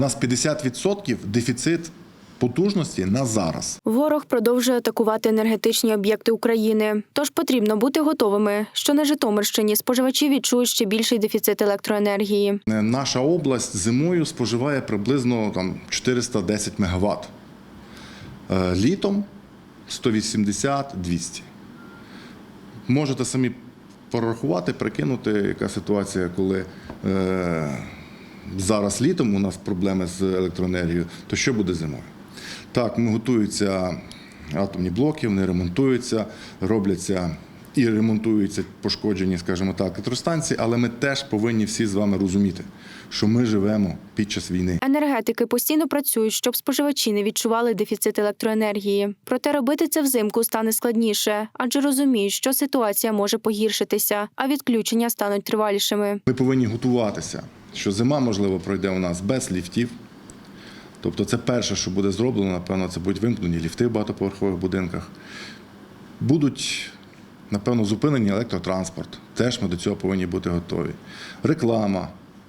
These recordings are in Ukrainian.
У нас 50% дефіцит потужності на зараз. Ворог продовжує атакувати енергетичні об'єкти України. Тож потрібно бути готовими, що на Житомирщині споживачі відчують ще більший дефіцит електроенергії. Наша область зимою споживає приблизно там 410 МВт. Е, Літом 180-200. Можете самі порахувати, прикинути, яка ситуація, коли е, зараз літом у нас проблеми з електроенергією, то що буде зимою? Так, ми готуються атомні блоки, вони ремонтуються, робляться і ремонтуються пошкоджені, скажімо так, електростанції, але ми теж повинні всі з вами розуміти, що ми живемо під час війни. Енергетики постійно працюють, щоб споживачі не відчували дефіцит електроенергії. Проте робити це взимку стане складніше, адже розуміють, що ситуація може погіршитися, а відключення стануть тривалішими. Ми повинні готуватися, що зима, можливо, пройде у нас без ліфтів. Тобто, це перше, що буде зроблено, напевно, це будуть вимкнені ліфти в багатоповерхових будинках. Будуть, напевно, зупинені електротранспорт. Теж ми до цього повинні бути готові. Реклама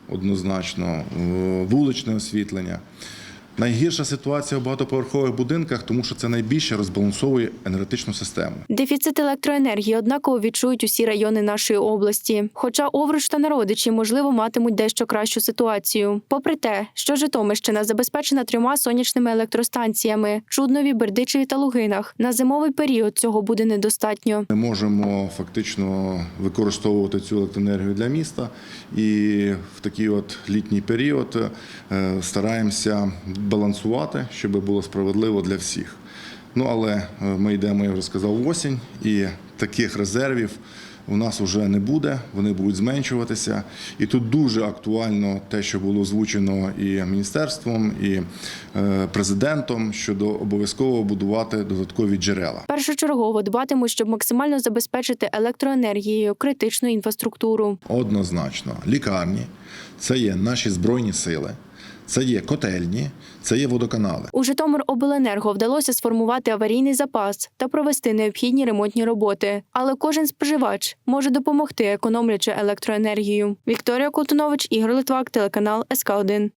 однозначно, вуличне освітлення. Найгірша ситуація в багатоповерхових будинках, тому що це найбільше розбалансовує енергетичну систему. Дефіцит електроенергії однаково відчують усі райони нашої області. Хоча Овруч та народичі, можливо, матимуть дещо кращу ситуацію. Попри те, що Житомирщина забезпечена трьома сонячними електростанціями Чуднові, Бердичеві та Лугинах. На зимовий період цього буде недостатньо. Ми можемо фактично використовувати цю електроенергію для міста, і в такий от літній період е, стараємося балансувати, щоб було справедливо для всіх. Ну але е, ми йдемо, я вже сказав, в осінь, і таких резервів у нас вже не буде, вони будуть зменшуватися. І тут дуже актуально те, що було озвучено і міністерством, і е, президентом щодо обов'язково будувати додаткові джерела. Першочергово дбатимуть, щоб максимально забезпечити електроенергією критичну інфраструктуру. Однозначно, лікарні це є наші збройні сили, це є котельні, це є водоканали. У Житомиробленерго вдалося сформувати аварійний запас та провести необхідні ремонтні роботи. Але кожен споживач може допомогти, економлячи електроенергію. Вікторія Колтунович, Ігор Литвак, телеканал СК 1